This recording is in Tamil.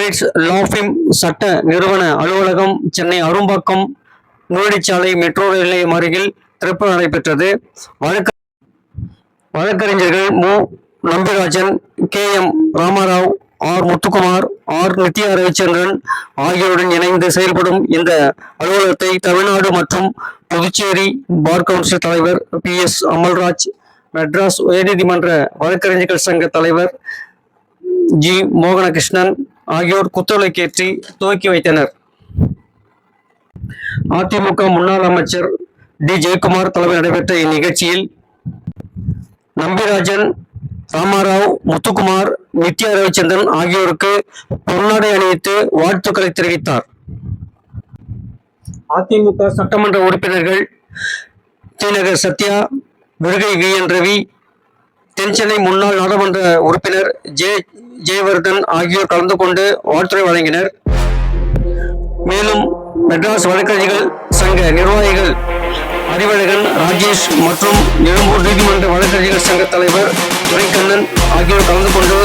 அட்வொகேட்ஸ் லாஃபிம் சட்ட நிறுவன அலுவலகம் சென்னை அரும்பாக்கம் நூலிச்சாலை மெட்ரோ ரயில் நிலையம் அருகில் திறப்பு நடைபெற்றது. வழக்க வழக்கறிஞர்கள் மு. Nambirajan K. M. Ramarao R. Muthukumar R. Nithya Ravichandran ஆகியோருடன் இணைந்து செயல்படும் இந்த அலுவலகத்தை தமிழ்நாடு மற்றும் புதுச்சேரி பார் கவுன்சில் தலைவர் பி. எஸ். அமல்ராஜ் மெட்ராஸ் உயர்நீதிமன்ற வழக்கறிஞர்கள் சங்க தலைவர் ஜி. மோகனகிருஷ்ணன் ஆகியோர் குத்துவிளக்கேற்றி துவக்கி வைத்தனர். அதிமுக முன்னாள் அமைச்சர் டி. ஜெயக்குமார் தலைமையில் நடைபெற்ற இந்நிகழ்ச்சியில் நம்பிராஜன் ராமாராவ் முத்துக்குமார் நித்யா ரவிச்சந்திரன் ஆகியோருக்கு பொன்னாடை அணிவித்து வாழ்த்துக்களை தெரிவித்தார். அதிமுக சட்டமன்ற உறுப்பினர்கள் டிநகர் சத்யா விருகை வி. என். ரவி தென்சென்னை முன்னாள் நாடாளுமன்ற உறுப்பினர் ஜே. ஜெயவர்தன் ஆகியோர் கலந்து கொண்டு வாழ்த்துரை வழங்கினர். மேலும் மெட்ராஸ் வழக்கறிஞர்கள் சங்க நிர்வாகிகள் அறிவழகன் ராஜேஷ் மற்றும் எழும்பூர் நீதிமன்ற வழக்கறிஞர்கள் சங்க தலைவர் துரைக்கண்ணன் ஆகியோர் கலந்து கொண்டு